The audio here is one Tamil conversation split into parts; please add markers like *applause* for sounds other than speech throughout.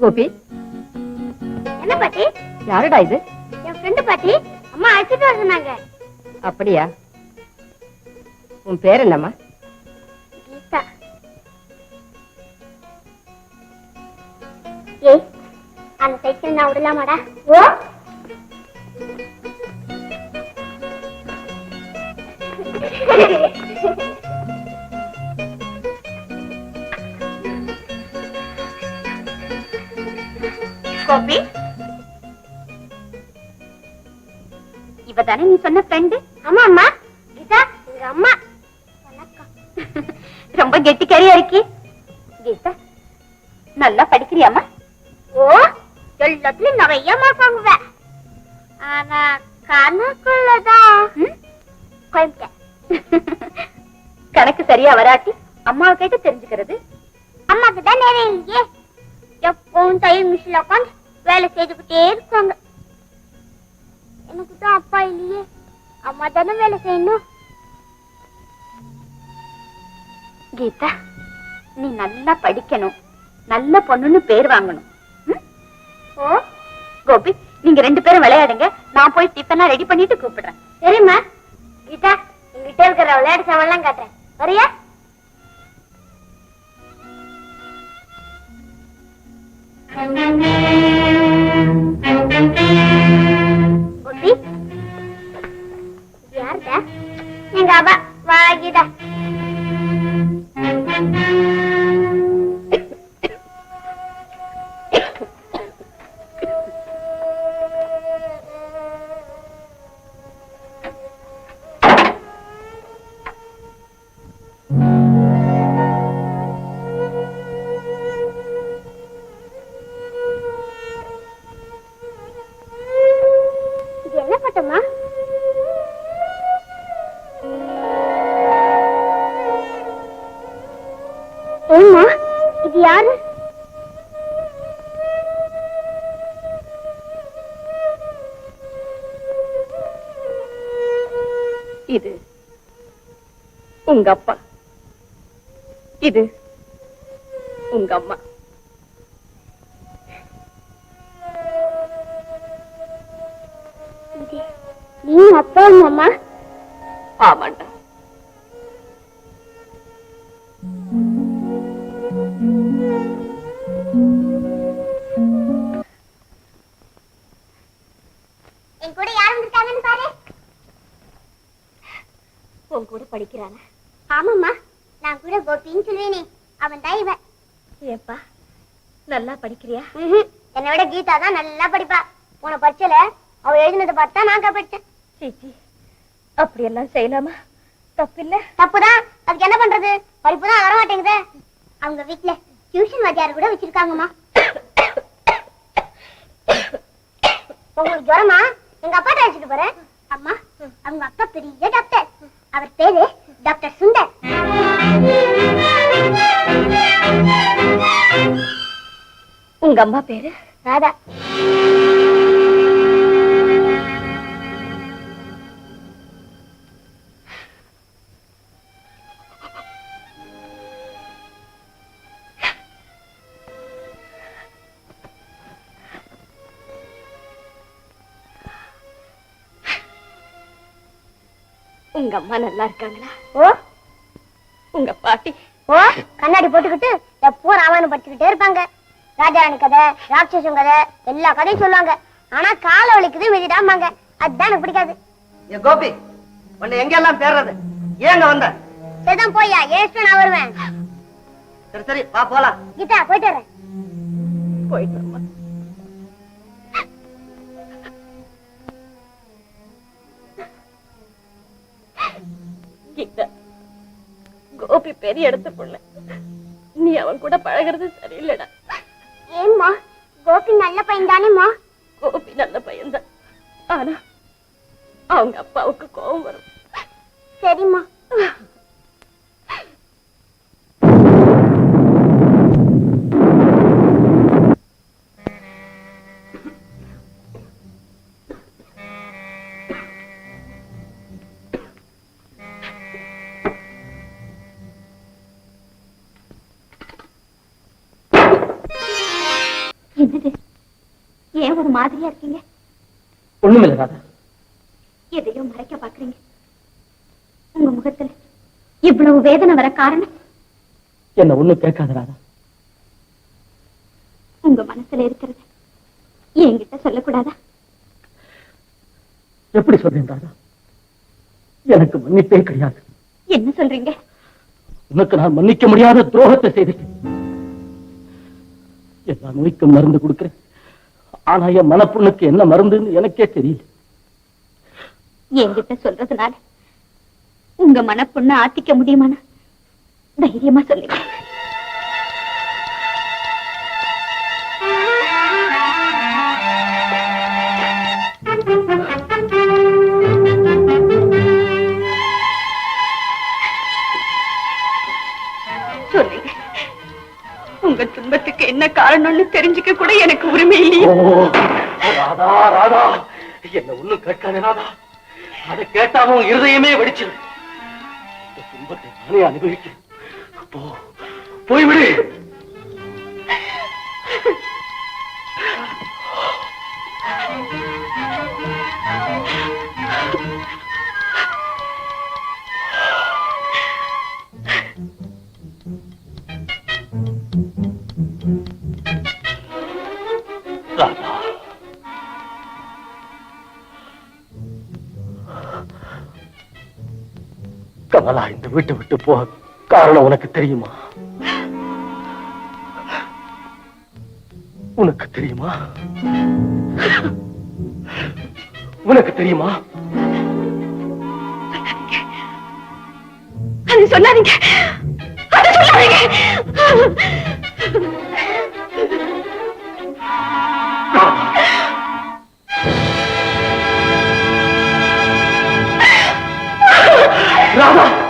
கோபி. என்ன பாட்டி? யாருடா இது? என் ஃப்ரெண்டு பாட்டி. அம்மா அழைச்சிட்டு வர சொன்னாங்க. அப்படியா? உன் பேர் என்னம்மா? கீதா. ஏய் அந்த சைக்கிள் நான் விடலாமாடா? ஓ! *laughs* கோபி. இவ தானே நீ சொன்ன ஃப்ரெண்டு ஆமா அம்மா கீதா உங்க அம்மா. வணக்கம். *laughs* ரொம்ப கெட்டிக்காரியா இருக்கி. கீதா நல்லா படிக்கிறியாமா ஓ எல்லாத்துலயும் நிறைய மார்க் வாங்குவ. ஆனா கணக்குள்ளதான் குழம்பிட்டேன் *laughs* கணக்கு சரியா வராட்டி அம்மாவை கேட்டு தெரிஞ்சுக்கிறது. அம்மாக்கு தான் நேரம் இல்லையே. எப்பவும் டைம் மிஷின்ல உட்காந்து வேலை செய்துக்கிட்டே இருக்காங்க. எனக்கு தான் அப்பா இல்லையே. அம்மா தானே வேலை செய்யணும். கீதா நீ நல்லா படிக்கணும். நல்ல பொண்ணுன்னு பேர் வாங்கணும். ஓ கோபி நீங்க ரெண்டு பேரும் விளையாடுங்க. நான் போய் டிஃபனா ரெடி பண்ணிட்டு கூப்பிடுறேன். சரிம்மா. கீதா எங்கிட்ட இருக்கிற விளையாட்டு சாமான்லாம் காட்டுறேன். வரியா? Thank you. கோபி யாரு? இது உங்க அப்பா இது உங்க அம்மா நீ அப்பா அம்மா ஆமாண்டா. படிக்கிறானா? ஆமாம்மா நான் கூட கோபின்னு சொல்லுவேனே அவன் தான் இவன். ஏப்பா நல்லா படிக்கிறியா. என்னை விட கீதா தான் நல்லா படிப்பா. உன பரிச்சையில அவ எழுதினதை பார்த்தா நான் படிச்சேன். சீச்சி அப்படியெல்லாம் செய்யலாமா? தப்பில்ல? தப்புதான். அதுக்கு என்ன பண்றது? படிப்பு தான் வர மாட்டேங்குதே அவங்க வீட்டுல டியூஷன் வாத்தியார் கூட வச்சிருக்காங்கம்மா. உங்களுக்கு ஜுரமா? எங்க அப்பா அழைச்சிட்டு போறேன். அம்மா அவங்க அப்பா பெரிய டாக்டர் பேரு டாக்டர் சுந்தர். உங்க அம்மா பேரு? ராதா. உங்க அம்மா நல்லா இருக்காங்களா? ஓ? உங்க பாட்டி. ஓ கண்ணாடி போட்டுக்கிட்டு எப்பவும் ராமாயணம் படிச்சுக்கிட்டே இருப்பாங்க. ராஜாராணி கதை ராட்சசம் கதை எல்லா கதையும் சொல்லுவாங்க. ஆனா கால வலிக்குது விதிடாமாங்க அதுதான் எனக்கு பிடிக்காது. ஏ கோபி உன்னை எங்கெல்லாம் தேடுறது? ஏங்க வந்த? சரிதான் போய்யா ஏஸ்ட் நான் வருவேன். சரி சரி வா போலாம். கீதா போயிட்டு வரேன் போயிட்டு கோபி பெரிய இடத்து பொண்ணு நீ அவன் கூட பழகுறது சரியில்லைடா. ஏம்மா கோபி நல்ல பையன் தானேம்மா கோபி நல்ல பையன்தான். ஆனா அவங்க அப்பாவுக்கு கோபம் வரும். சரிம்மா. ஒரு மாதிரியா இருக்கீங்க? ஒண்ணுமில்ல ராதா எதையோ மறைக்க பாக்குறீங்க உங்க முகத்துல இவ்வளவு வேதனை வர காரணம்? என்ன ஒண்ணும் கேட்காத ராதா உங்க மனசுல இருக்கிறது என்கிட்ட சொல்லக்கூடாதா? எப்படி சொல்றேன் ராதா எனக்கு மன்னிப்பே கிடையாது. என்ன சொல்றீங்க? உனக்கு நான் மன்னிக்க முடியாத துரோகத்தை செய்துட்டேன். எல்லா நோய்க்கும் மருந்து கொடுக்கிறேன். ஆனா என் மனப்புண்ணுக்கு என்ன மருந்துன்னு எனக்கே தெரியல. என்கிட்ட சொல்றதுனால உங்க மனப்புண்ண ஆத்திக்க முடியுமானா? தைரியமா சொல்லுங்க. என்ன காரணம்னு தெரிஞ்சுக்க கூட எனக்கு உரிமை இல்லையே. ராதா ராதா. என்ன ஒண்ணும் கேட்காதே ராதா. அதை கேட்டாவும் இருதயமே வெடிச்சிரு. இந்த துன்பத்தை நானே அனுபவிக்கிறேன். போ போய்விடு. கமலா இந்த வீட்டை விட்டு போக காரணம் உனக்கு தெரியுமா? உனக்கு தெரியுமா? உனக்கு தெரியுமா? சொல்லாதீங்க. அது சொல்லாதீங்க. ராதா கீதா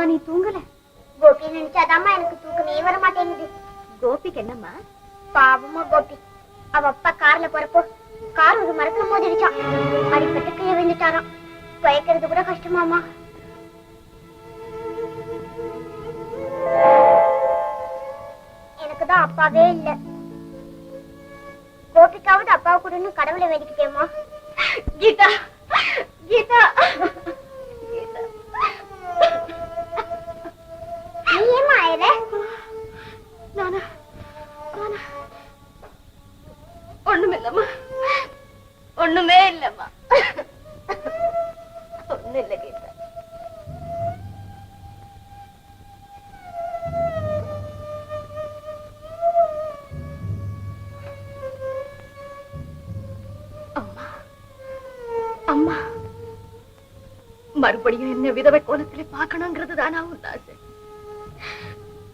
இன்னுமா நீ தூங்கல? கோபி நினைச்சாதாம்மா எனக்கு தூக்கமே வர மாட்டேங்குது கோபிக்கு என்னம்மா? பாவமா கோபி. அவ அப்பா கார்ல போறப்போ கார் ஒரு மரத்துல மோதிடுச்சான் அடிப்பட்டு கீழே விழுந்துட்டாராம். பயக்கிறது கூட கஷ்டமாமா எனக்கு தான் அப்பாவே இல்ல. கோபிக்காவது அப்பாவை கூடன்னு கடவுளை வேடிக்கிட்டேமா கீதா கீதா! ஒண்ணுமே இல்லம்மா. ஒண்ணு இல்ல கீதா. அம்மா அம்மா. மறுபடியும் என்ன விதவை கோலத்திலே பார்க்கணுங்கிறது தானா உன்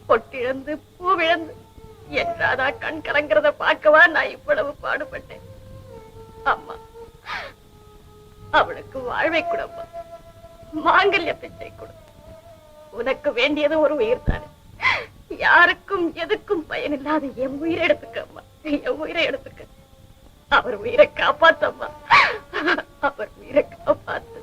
பொட்டிழந்து பூவிழந்து என்னதான் கண் கலங்கிறத பார்க்கவா நான் இவ்வளவு பாடுபட்டேன்? அம்மா அவளுக்கு வாழ்வை கொடுப்பா. மாங்கல்ய பிச்சை கொடு. உனக்கு வேண்டியது ஒரு உயிர் தானே யாருக்கும் எதுக்கும் பயனில்லாத என் உயிரை எடுத்துக்க என் உயிரை எடுத்துக்க. அவர் உயிரை காப்பாத்தம்மா அவர் உயிரை காப்பாத்த.